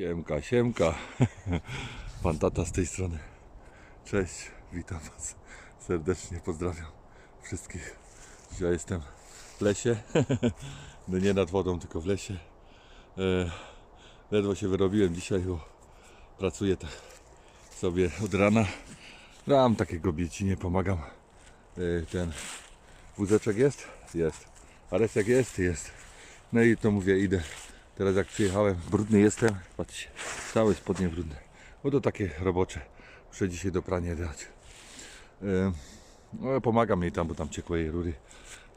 Siemka, siemka. Pan tata z tej strony. Cześć, witam Was serdecznie, pozdrawiam wszystkich. Dzisiaj jestem w lesie. No nie nad wodą, tylko w lesie. E, ledwo się wyrobiłem dzisiaj, bo pracuję tak sobie od rana. Dam takiego biecinie, pomagam. E, ten wózeczek jest? Jest. Aresek jest? Jest. No i to mówię, idę. Teraz jak przyjechałem, brudny jestem. Patrzcie, całe spodnie brudne. Bo to takie robocze. Muszę dzisiaj do prania dać. No, pomagam jej tam, bo tam ciekłe jej rury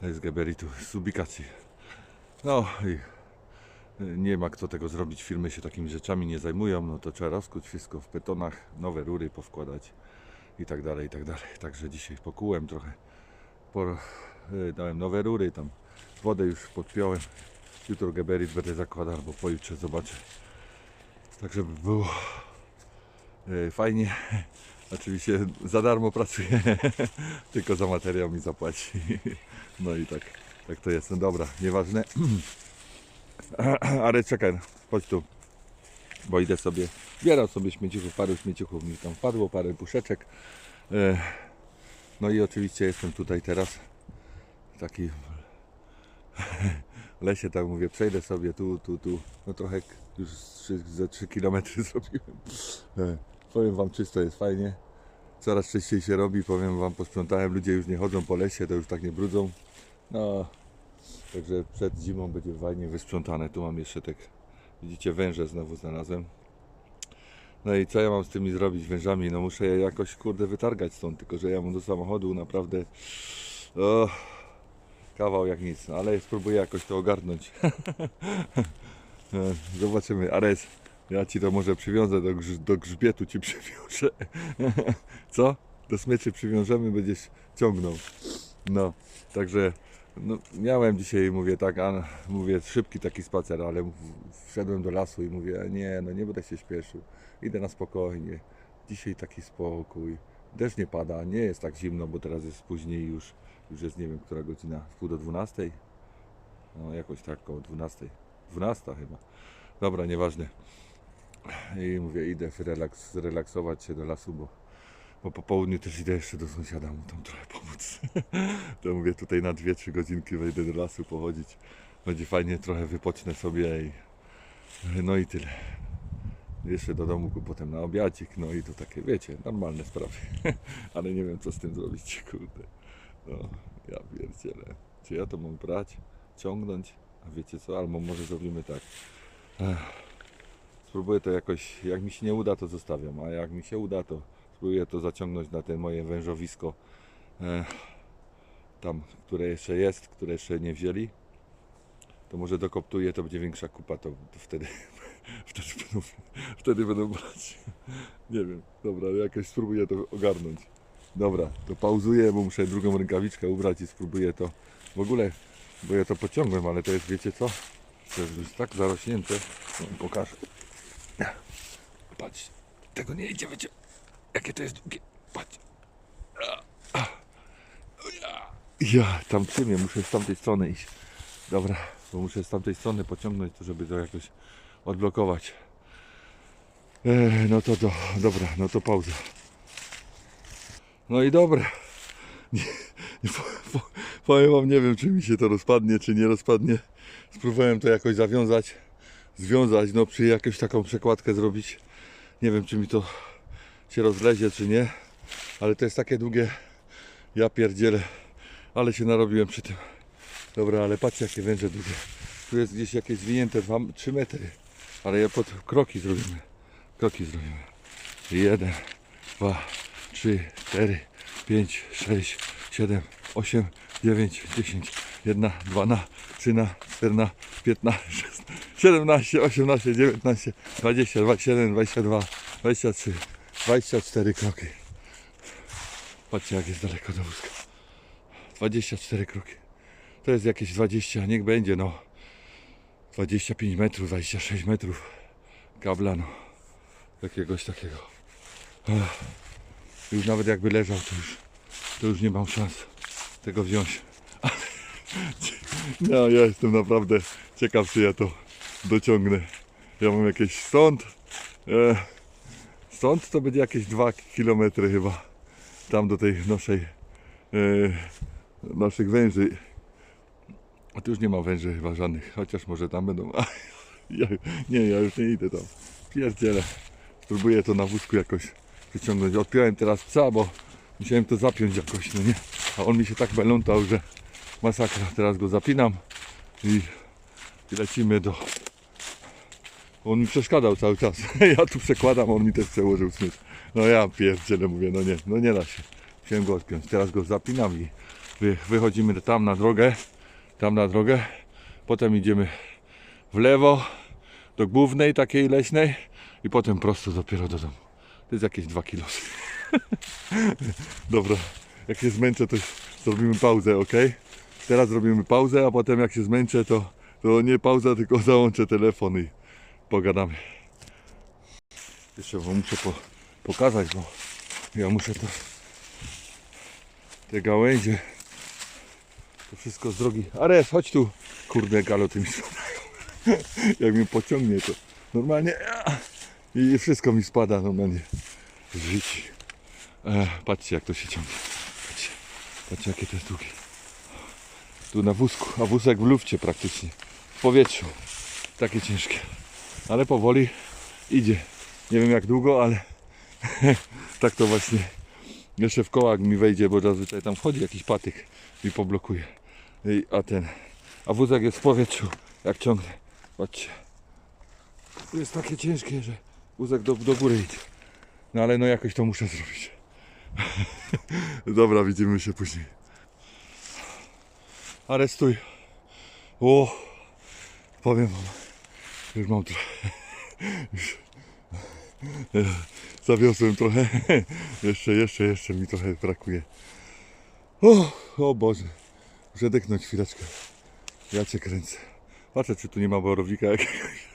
z geberitu, z ubikacji. No i e, nie ma kto tego zrobić. Firmy się takimi rzeczami nie zajmują. No to trzeba rozkuć wszystko w betonach, nowe rury powkładać i tak dalej, i tak dalej. Także dzisiaj pokułem trochę. Por, e, dałem nowe rury, tam wodę już podpiąłem. Jutro geberit będę zakładał, albo pojutrze zobaczę. Tak, żeby było e, fajnie. Oczywiście za darmo pracuję, tylko za materiał mi zapłaci. No i tak, tak to jest. No dobra, nieważne. Ale czekaj, chodź tu. Bo idę sobie, zbierał sobie śmieciuchów, parę śmieciuchów mi tam wpadło, parę puszeczek. E, No i oczywiście jestem tutaj teraz taki lesie, tak mówię, przejdę sobie tu, tu, tu. No trochę już trzy- ze 3 km zrobiłem. E, Powiem Wam, czysto jest fajnie. Coraz częściej się robi, powiem Wam, posprzątałem, ludzie już nie chodzą po lesie, to już tak nie brudzą. No, także przed zimą będzie fajnie wysprzątane. Tu mam jeszcze tak, widzicie, węże znowu znalazłem. No i co ja mam z tymi zrobić wężami? No muszę je jakoś, kurde, wytargać stąd, tylko że ja mam do samochodu naprawdę... O, kawał jak nic, no, ale spróbuję jakoś to ogarnąć. E, Zobaczymy. Ares, ja ci to może przywiązę do, grz- do grzbietu, ci przywiążę. Co? Do smyczy przywiążemy, będziesz ciągnął. No, także no, miałem dzisiaj, mówię tak, a, mówię szybki taki spacer, ale wszedłem do lasu i mówię, nie, no nie będę się śpieszył, idę na spokojnie. Dzisiaj taki spokój. Deszcz nie pada, nie jest tak zimno, bo teraz jest później już, już jest nie wiem, która godzina, w pół do 12. No jakoś tak, koło 12. 12 chyba. Dobra, nieważne. I mówię, idę relaks, zrelaksować się do lasu, bo, bo po południu też idę jeszcze do sąsiada mu tam trochę pomóc. to mówię, tutaj na 2-3 godzinki wejdę do lasu pochodzić. Będzie fajnie, trochę wypocznę sobie i no i tyle. Jeszcze do domu potem na obiadzik, no i to takie, wiecie, normalne sprawy. Ale nie wiem, co z tym zrobić, kurde. No, ja pierdzielę. Czy ja to mam brać, ciągnąć? A wiecie co, albo może zrobimy tak. Ech. Spróbuję to jakoś, jak mi się nie uda, to zostawiam, a jak mi się uda, to spróbuję to zaciągnąć na te moje wężowisko. Ech. Tam, które jeszcze jest, które jeszcze nie wzięli. To może dokoptuję, to będzie większa kupa, to, to wtedy, wtedy, będą, wtedy będą brać. Nie wiem, dobra, jakoś spróbuję to ogarnąć. Dobra, to pauzuję, bo muszę drugą rękawiczkę ubrać i spróbuję to w ogóle, bo ja to pociągłem, ale to jest, wiecie co? To jest tak zarośnięte, no, pokażę. Patrz, tego nie idzie, wiecie, jakie to jest długie, patrz. Ja, tam przy mnie, muszę z tamtej strony iść. Dobra, bo muszę z tamtej strony pociągnąć to, żeby to jakoś odblokować. E, no to, to, dobra, no to pauza. No i dobra. Nie, nie, po, po, powiem wam, nie wiem, czy mi się to rozpadnie, czy nie rozpadnie. Spróbowałem to jakoś zawiązać, związać, no przy jakąś taką przekładkę zrobić. Nie wiem, czy mi to się rozlezie, czy nie. Ale to jest takie długie, ja pierdzielę, ale się narobiłem przy tym. Dobra, ale patrzcie, jakie węże długie. Tu jest gdzieś jakieś zwinięte 3 metry, ale ja pod kroki zrobimy. Kroki zrobimy. Jeden, dwa, trzy, cztery, pięć, sześć, siedem, osiem, dziewięć, dziesięć, jedna, dwana, trzyna, czterna, piętna, szesna, siedemnaście, osiemnaście, dziewiętnaście, dwadzieścia, dwadzieścia jeden, dwadzieścia dwa, dwadzieścia trzy, dwadzieścia cztery kroki. Patrzcie jak jest daleko do wózka. 24 kroki. To jest jakieś 20, niech będzie no. 25 metrów, 26 metrów kabla no. Jakiegoś takiego. Ech. Już nawet jakby leżał, to już, to już nie mam szans tego wziąć. No ja jestem naprawdę ciekaw, czy ja to dociągnę. Ja mam jakieś stąd. E, stąd to będzie jakieś 2 km chyba. Tam do tej naszej e, naszych węży. A tu już nie ma węży chyba żadnych, chociaż może tam będą. Ja, nie, ja już nie idę tam. Pierdzielę. Spróbuję to na wózku jakoś wyciągnąć. Odpiąłem teraz psa, bo musiałem to zapiąć jakoś, no nie. A on mi się tak belątał, że masakra. Teraz go zapinam i, i lecimy do... On mi przeszkadzał cały czas. Ja tu przekładam, on mi też przełożył smycz. No ja pierdzielę mówię, no nie, no nie da się. Musiałem go odpiąć. Teraz go zapinam i wy, wychodzimy tam na drogę. Tam na drogę. Potem idziemy w lewo do głównej takiej leśnej i potem prosto dopiero do domu. To jest jakieś 2 kilo. Dobra, jak się zmęczę, to zrobimy pauzę, ok? Teraz zrobimy pauzę, a potem jak się zmęczę, to, to nie pauza, tylko załączę telefon i pogadamy. Jeszcze wam muszę po, pokazać, bo ja muszę to te gałęzie to wszystko z drogi. Ares, chodź tu. Kurde, galoty mi spadają. Jak mnie pociągnie to normalnie i wszystko mi spada normalnie z życi. E, patrzcie jak to się ciągnie. Patrzcie, patrzcie jakie to jest długie. Tu na wózku, a wózek w lufcie praktycznie. W powietrzu. Takie ciężkie. Ale powoli idzie. Nie wiem jak długo, ale tak to właśnie jeszcze w kołach mi wejdzie, bo zazwyczaj tam wchodzi jakiś patyk i poblokuje. I, a ten, a wózek jest w powietrzu, jak ciągnę. Patrzcie. Jest takie ciężkie, że wózek do, do góry idzie. No ale no jakoś to muszę zrobić. Dobra, widzimy się później. Arestuj. O, powiem wam, już mam trochę. Zawiosłem trochę. jeszcze, jeszcze, jeszcze mi trochę brakuje. O, o Boże. Muszę deknąć chwileczkę. Ja cię kręcę. Patrzę, czy tu nie ma borowika jakiegoś.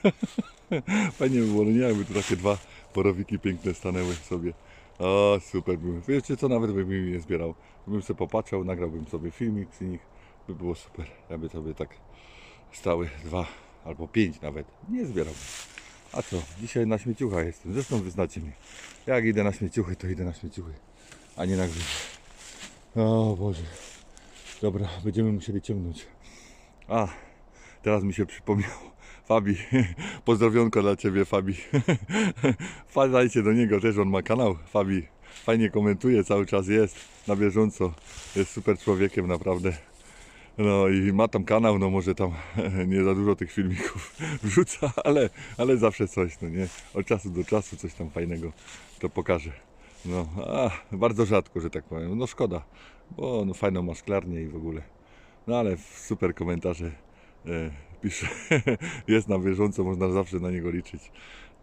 Fajnie by było, no nie jakby tu takie dwa borowiki piękne stanęły sobie. O, super były. Wiecie co, nawet bym ich nie zbierał. Bym sobie popatrzał, nagrałbym sobie filmik z nich. By było super. Jakby sobie tak stały dwa albo pięć nawet. Nie zbierałbym. A co? Dzisiaj na śmieciucha jestem. Zresztą wyznacie mnie. Jak idę na śmieciuchy, to idę na śmieciuchy. A nie na grzyby. O Boże. Dobra, będziemy musieli ciągnąć. A, teraz mi się przypomniało. Fabi, pozdrowionko dla Ciebie Fabi. Wpadajcie do niego, też on ma kanał. Fabi, fajnie komentuje, cały czas jest na bieżąco. Jest super człowiekiem, naprawdę. No i ma tam kanał, no może tam nie za dużo tych filmików wrzuca, ale, ale zawsze coś, no nie? Od czasu do czasu coś tam fajnego to pokaże. No, a, bardzo rzadko, że tak powiem. No szkoda, bo no, fajną ma szklarnię i w ogóle. No ale super komentarze pisze. Jest na bieżąco, można zawsze na niego liczyć.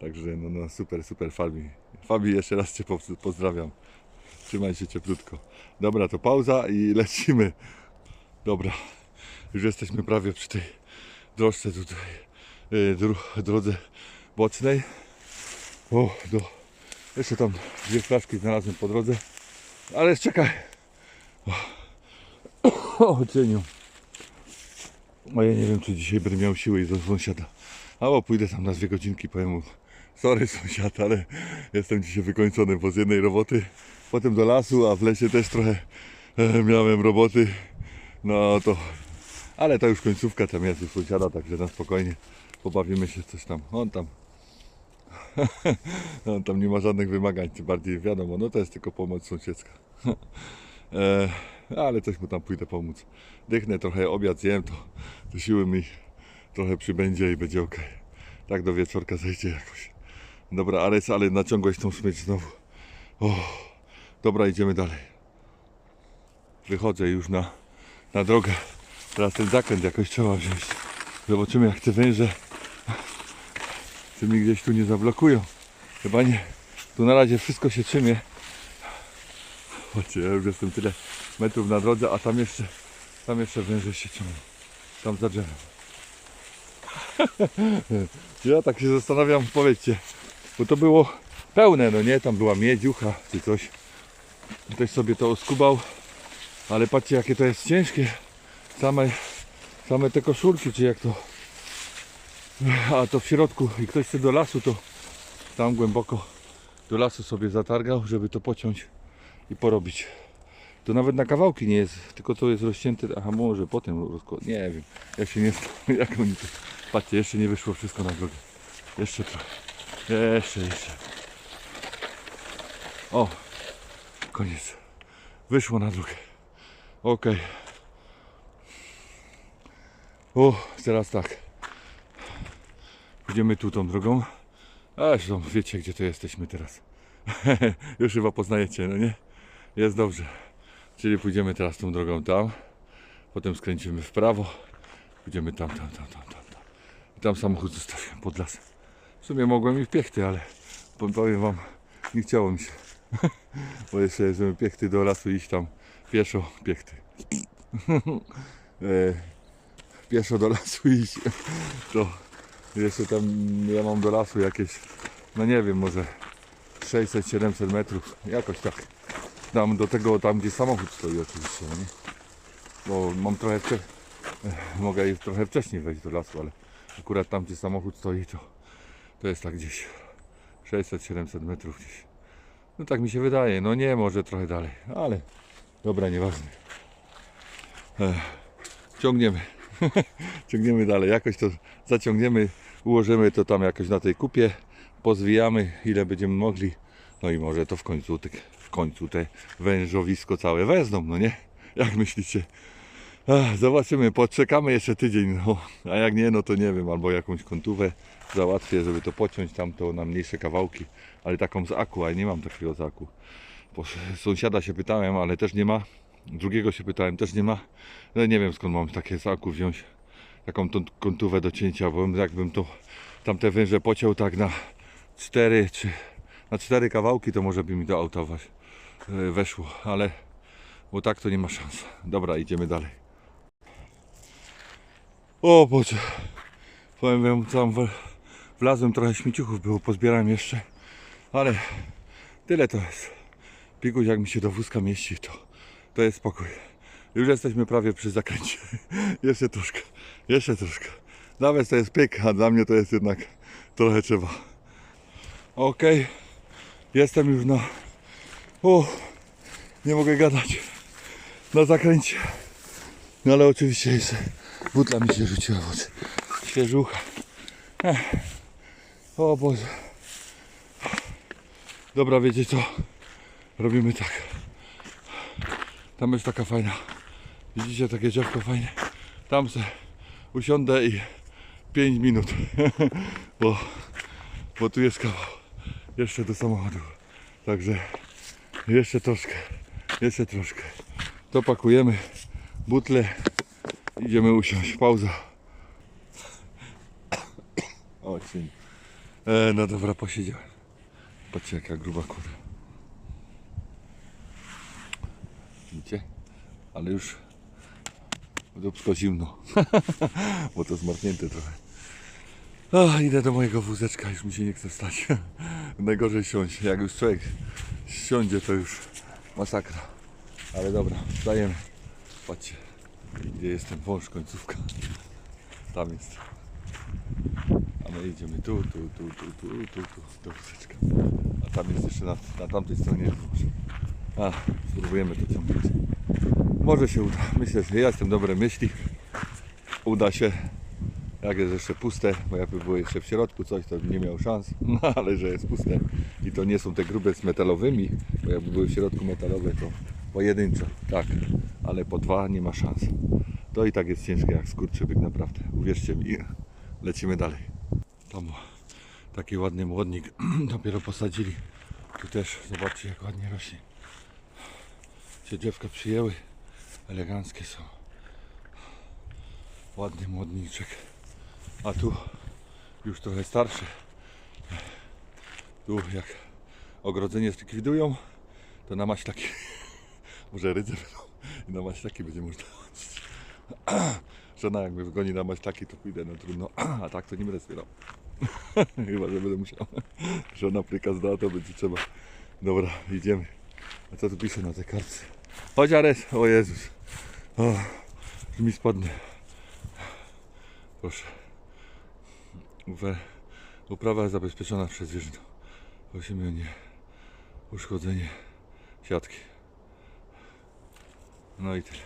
Także no, no super, super Fabi. Fabi, jeszcze raz Cię po- pozdrawiam. Trzymaj się cieplutko. Dobra, to pauza i lecimy. Dobra, już jesteśmy prawie przy tej drożce tutaj, e, dro- drodze bocznej. O, do, jeszcze tam dwie flaszki znalazłem po drodze. Ale czekaj. O, o cieniu. A ja nie wiem, czy dzisiaj będę miał siłę i do sąsiada. Albo pójdę tam na dwie godzinki, powiem mu, sorry sąsiad, ale jestem dzisiaj wykończony, bo z jednej roboty potem do lasu, a w lesie też trochę e, miałem roboty. No to, ale to już końcówka tam jest u sąsiada, także na spokojnie pobawimy się coś tam. On tam no, tam nie ma żadnych wymagań, bardziej wiadomo, no to jest tylko pomoc sąsiedzka. e, ale coś mu tam pójdę pomóc. Dychnę trochę, obiad zjem, to, to siły mi trochę przybędzie i będzie ok. Tak do wieczorka zejdzie jakoś. Dobra, Ares, ale naciągłeś tą smycz znowu. O, dobra, idziemy dalej. Wychodzę już na, na drogę. Teraz ten zakręt jakoś trzeba wziąć. Zobaczymy jak te węże czy mi gdzieś tu nie zablokują. Chyba nie. Tu na razie wszystko się trzymie. Chodźcie, ja już jestem tyle metrów na drodze, a tam jeszcze, tam jeszcze węże się ciągną. Tam za drzewem. ja tak się zastanawiam, powiedzcie, bo to było pełne, no nie? Tam była miedziucha czy coś. Ktoś sobie to oskubał, ale patrzcie jakie to jest ciężkie. Same, same te koszulki, czy jak to A to w środku i ktoś chce do lasu, to tam głęboko do lasu sobie zatargał, żeby to pociąć i porobić. To nawet na kawałki nie jest, tylko to jest rozcięte, aha może potem rozkład, nie wiem, ja się nie jak oni to, patrzcie, jeszcze nie wyszło wszystko na drogę, jeszcze trochę, jeszcze, jeszcze. O, koniec, wyszło na drogę, okej. O, teraz tak, idziemy tu tą drogą, a zresztą wiecie gdzie to jesteśmy teraz, już chyba poznajecie, no nie? Jest dobrze. Czyli pójdziemy teraz tą drogą tam, potem skręcimy w prawo, pójdziemy tam, tam, tam, tam, tam, tam. I tam samochód zostawiłem pod lasem. W sumie mogłem i w piechty, ale po- powiem wam, nie chciało mi się. Bo jeszcze, żeby piechty do lasu iść tam pieszo, piechty. e, pieszo do lasu iść, to jeszcze tam ja mam do lasu jakieś, no nie wiem, może 600-700 metrów, jakoś tak. Tam do tego, tam gdzie samochód stoi oczywiście, nie? Bo mam trochę wcze... eh, mogę trochę wcześniej wejść do lasu, ale akurat tam gdzie samochód stoi to, to jest tak gdzieś 600-700 metrów gdzieś. No tak mi się wydaje, no nie, może trochę dalej, ale dobra, nieważne. Ech, ciągniemy, ciągniemy dalej, jakoś to zaciągniemy, ułożymy to tam jakoś na tej kupie, pozwijamy ile będziemy mogli, no i może to w końcu, w końcu te wężowisko całe wezmą, no nie? Jak myślicie? Ach, zobaczymy, poczekamy jeszcze tydzień, no. A jak nie, no to nie wiem, albo jakąś kontówę załatwię, żeby to pociąć tamto na mniejsze kawałki, ale taką z aku, a ja nie mam takiego z aku. Sąsiada się pytałem, ale też nie ma. Drugiego się pytałem, też nie ma. No nie wiem skąd mam takie z aku wziąć. Taką tą kontówę do cięcia, bo jakbym to tamte węże pociął tak na cztery czy na cztery kawałki, to może by mi do auta waś- e, weszło, ale bo tak to nie ma szans. Dobra, idziemy dalej. O Boże, powiem wam, tam wlazłem trochę śmieciuchów było, pozbierałem jeszcze, ale tyle to jest. Piguś jak mi się do wózka mieści, to, to jest spokój. Już jesteśmy prawie przy zakręcie. jeszcze troszkę, jeszcze troszkę. Nawet to jest pyk, a dla mnie to jest jednak trochę trzeba. Okej, jestem już na... O, nie mogę gadać. Na zakręcie. No ale oczywiście jeszcze butla mi się rzuciła w oczy. Świeżucha. Ech. O Boże. Dobra, wiecie co? Robimy tak. Tam jest taka fajna. Widzicie takie drzewko fajne? Tam se usiądę i 5 minut. bo, bo tu jest kawał. Jeszcze do samochodu. Także jeszcze troszkę. Jeszcze troszkę. To pakujemy butle. Idziemy usiąść. Pauza. O, cień. E, no dobra, posiedziałem. Patrzcie jaka gruba kura. Widzicie? Ale już dupsko zimno. Bo to zmarznięte trochę. O, idę do mojego wózeczka, już mi się nie chce wstać. Najgorzej siąść. Jak już człowiek siądzie, to już masakra. Ale dobra, wstajemy. Patrzcie, gdzie jest ten wąż, końcówka. Tam jest. A my idziemy tu, tu, tu, tu, tu, tu, tu, do wózeczka. A tam jest jeszcze na, na tamtej stronie wąż. A, spróbujemy to ciągnąć. Może się uda. Myślę, że ja jestem dobre myśli. Uda się. Jak jest jeszcze puste, bo jakby było jeszcze w środku coś, to nie miał szans. No ale że jest puste i to nie są te grube z metalowymi, bo jakby były w środku metalowe, to pojedynczo, tak. Ale po dwa nie ma szans. To i tak jest ciężkie jak skurczybyk, naprawdę. Uwierzcie mi. Lecimy dalej. Tam taki ładny młodnik dopiero posadzili. Tu też, zobaczcie jak ładnie rośnie. Się drzewka przyjęły. Eleganckie są. Ładny młodniczek. A tu już trochę starszy. Tu jak ogrodzenie zlikwidują, to na maślaki. Może rydze będą. I na maślaki będzie można chodzić. Żona jak mnie wygoni na maślaki, to pójdę, no trudno. A tak to nie będę zbierał. Chyba, że będę musiał. Żona prykaz da, to będzie trzeba. Dobra, idziemy. A co tu pisze na tej kartce? Chodź Ares, o Jezus. O, mi spadnie. Proszę. Uwe- Uprawa jest zabezpieczona przez zwierzęta. Prosimy o nie uszkodzenie siatki. No i tyle.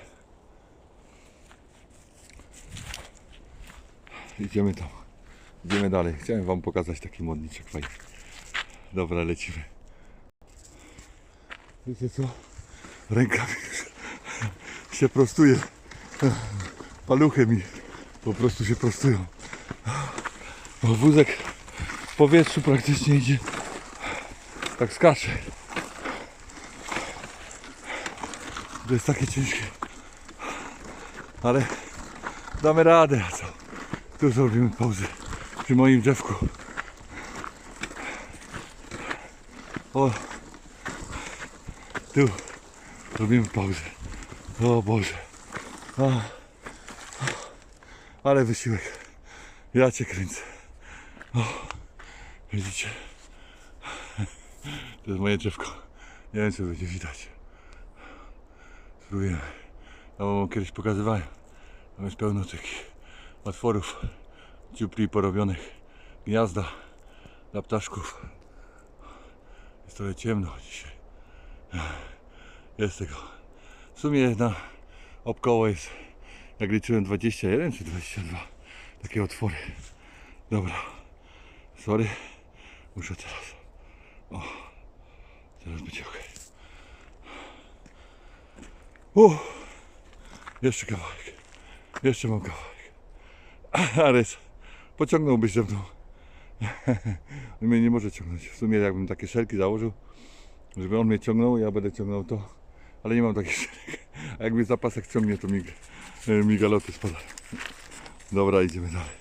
Idziemy tam. Idziemy dalej. Chciałem wam pokazać taki modniczek fajny. Dobra, lecimy. Wiecie co? Ręka mi się prostuje. Paluchy mi po prostu się prostują. Bo wózek w powietrzu praktycznie idzie. Tak skacze. To jest takie ciężkie. Ale damy radę, co? Tu zrobimy pauzę przy moim drzewku. O, tu robimy pauzę. O Boże. Ale wysiłek. Ja cię kręcę. O, widzicie? To jest moje drzewko. Nie wiem, czy będzie widać. Spróbujemy. Ja wam kiedyś pokazywałem. Tam jest pełno takich otworów, dziupli porobionych, gniazda dla ptaszków. Jest trochę ciemno dzisiaj. Jest tego. W sumie na obkoło jest, jak liczyłem, 21 czy 22 takie otwory. Dobra. Sorry. Muszę teraz. O. Teraz będzie ok. Uff. Jeszcze kawałek. Jeszcze mam kawałek. Ares, pociągnąłbyś ze mną. On mnie nie może ciągnąć. W sumie jakbym takie szelki założył, żeby on mnie ciągnął, ja będę ciągnął to. Ale nie mam takich szelek. A jak zapasek ciągnie, to mi, mi galoty spadają. Dobra, idziemy dalej.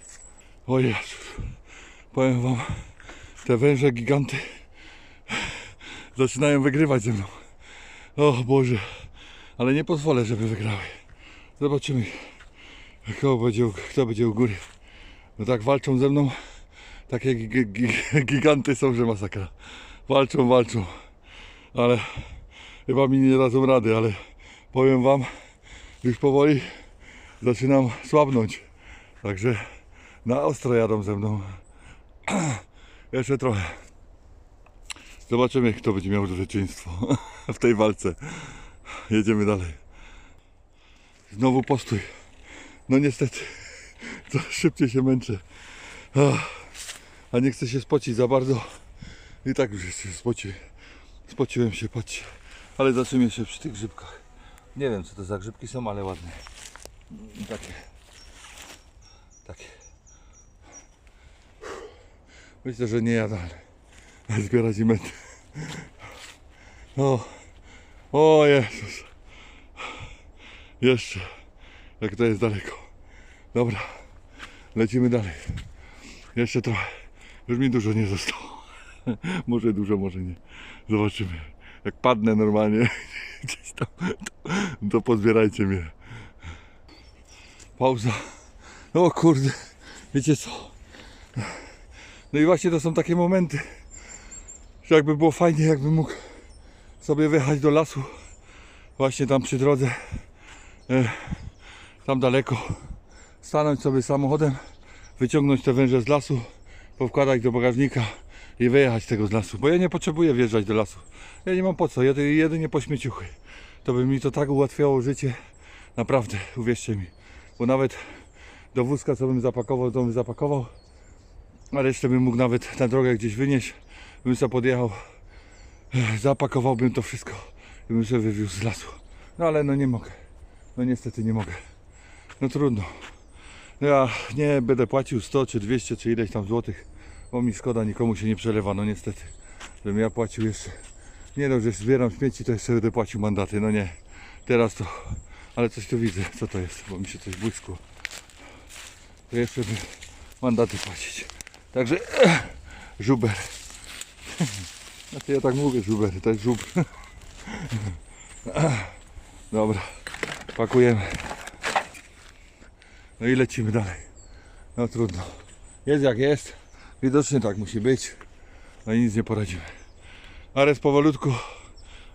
O Jezus. Powiem wam, te węże giganty zaczynają wygrywać ze mną. O Boże. Ale nie pozwolę, żeby wygrały. Zobaczymy. Kto będzie, kto będzie u góry. No tak walczą ze mną. Takie gi- gi- giganty są, że masakra. Walczą, walczą. Ale chyba mi nie dadzą rady, ale powiem wam, już powoli zaczynam słabnąć. Także na ostro jadą ze mną. Jeszcze trochę. Zobaczymy, kto będzie miał zwycięstwo w tej walce. Jedziemy dalej. Znowu postój. No niestety, coraz szybciej się męczę. A nie chcę się spocić za bardzo. I tak już się spoci, spociłem się, patrzcie. Ale zatrzymuję się przy tych grzybkach. Nie wiem, co to za grzybki są, ale ładne. Takie. Takie. Myślę, że nie jadalne. Zbierać i mety. O, o Jezus. Jeszcze. Jak to jest daleko. Dobra. Lecimy dalej. Jeszcze trochę. Już mi dużo nie zostało. Może dużo, może nie. Zobaczymy. Jak padnę normalnie gdzieś tam, to, to pozbierajcie mnie. Pauza. O kurde. Wiecie co? No i właśnie to są takie momenty, że jakby było fajnie, jakbym mógł sobie wyjechać do lasu. Właśnie tam przy drodze. E, tam daleko. Stanąć sobie samochodem, wyciągnąć te węże z lasu, powkładać do bagażnika i wyjechać tego z lasu. Bo ja nie potrzebuję wjeżdżać do lasu. Ja nie mam po co, jedy- jedynie po śmieciuchy. To by mi to tak ułatwiało życie. Naprawdę, uwierzcie mi. Bo nawet do wózka, co bym zapakował, to bym zapakował. A resztę bym mógł nawet na drogę gdzieś wynieść. Bym sobie podjechał, Ech, zapakowałbym to wszystko i bym sobie wywiózł z lasu. No ale no nie mogę. No niestety nie mogę. No trudno. No Ja nie będę płacił 100 czy 200 czy ileś tam złotych, bo mi szkoda, nikomu się nie przelewa, no niestety. Żebym ja płacił jeszcze. Nie no, że zbieram śmieci, to jeszcze będę płacił mandaty, no nie. Teraz to, ale coś tu widzę, co to jest, bo mi się coś błyskło. To jeszcze by mandaty płacić. Także żuber. Znaczy ja tak mówię żuber, to jest żubr. Dobra, pakujemy. No i lecimy dalej. No trudno. Jest jak jest. Widocznie tak musi być. No i nic nie poradzimy. Ale z powolutku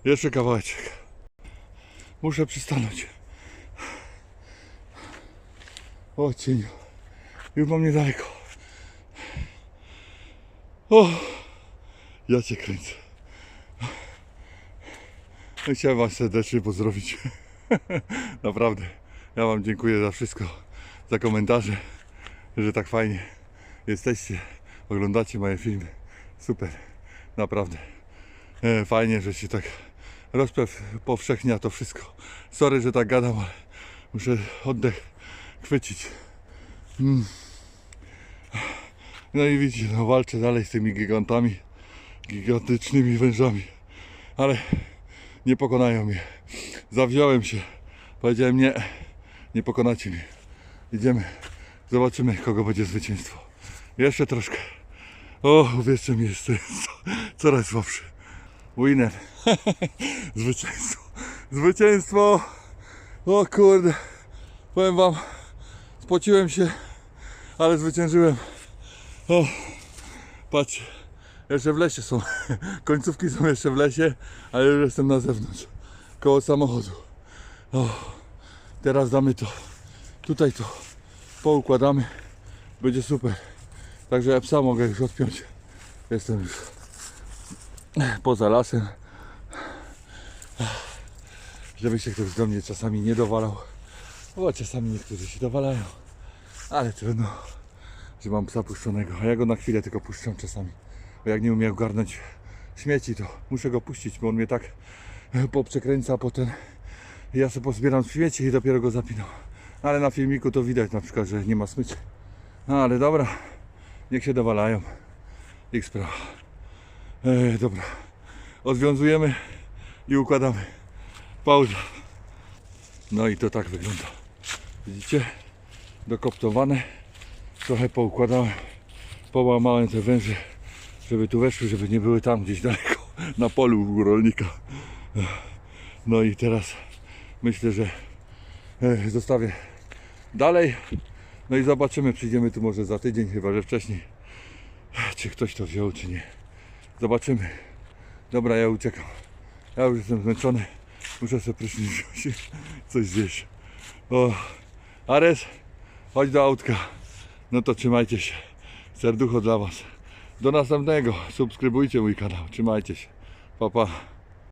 jeszcze kawałeczek. Muszę przystanąć. O cieniu. Już mam niedaleko. O, ja cię kręcę. No, Chciałem Was serdecznie pozdrowić. Naprawdę. Ja Wam dziękuję za wszystko, za komentarze, że tak fajnie jesteście, oglądacie moje filmy. Super, naprawdę. E, Fajnie, że się tak rozpęd powszechnia to wszystko. Sorry, że tak gadam, ale muszę oddech chwycić. Mm. No i widzicie, no walczę dalej z tymi gigantami, gigantycznymi wężami, ale nie pokonają mnie. Zawziąłem się, powiedziałem nie, nie pokonacie mnie. Idziemy, zobaczymy kogo będzie zwycięstwo. Jeszcze troszkę. O, uwierzcie mi, jestem coraz słabszy. Winner. Zwycięstwo. Zwycięstwo. O kurde. Powiem wam, spociłem się, ale zwyciężyłem. O, patrz. Jeszcze w lesie są. Końcówki są jeszcze w lesie, ale już jestem na zewnątrz. Koło samochodu. O, teraz damy to. Tutaj to poukładamy. Będzie super. Także ja psa mogę już odpiąć. Jestem już poza lasem. Żeby się ktoś do mnie czasami nie dowalał. Bo czasami niektórzy się dowalają. Ale trudno, że mam psa puszczonego. A ja go na chwilę tylko puszczam czasami. Bo jak nie umiem ogarnąć śmieci, to muszę go puścić, bo on mnie tak poprzekręca potem. Ja sobie pozbieram śmieci i dopiero go zapinam. Ale na filmiku to widać na przykład, że nie ma smyczy. No ale dobra, niech się dowalają. Ich sprawa. E, dobra, odwiązujemy i układamy. Pauza. No i to tak wygląda. Widzicie? Dokoptowane. Trochę poukładałem. Połamałem te węże, żeby tu weszły, żeby nie były tam gdzieś daleko na polu u rolnika. No i teraz myślę, że e, zostawię dalej. No i zobaczymy, przyjdziemy tu może za tydzień, chyba że wcześniej. Czy ktoś to wziął, czy nie. Zobaczymy. Dobra, ja uciekam. Ja już jestem zmęczony. Muszę sobie i coś zjeść. O, Ares, chodź do autka. No to trzymajcie się. Serducho dla Was. Do następnego. Subskrybujcie mój kanał. Trzymajcie się. Pa, pa.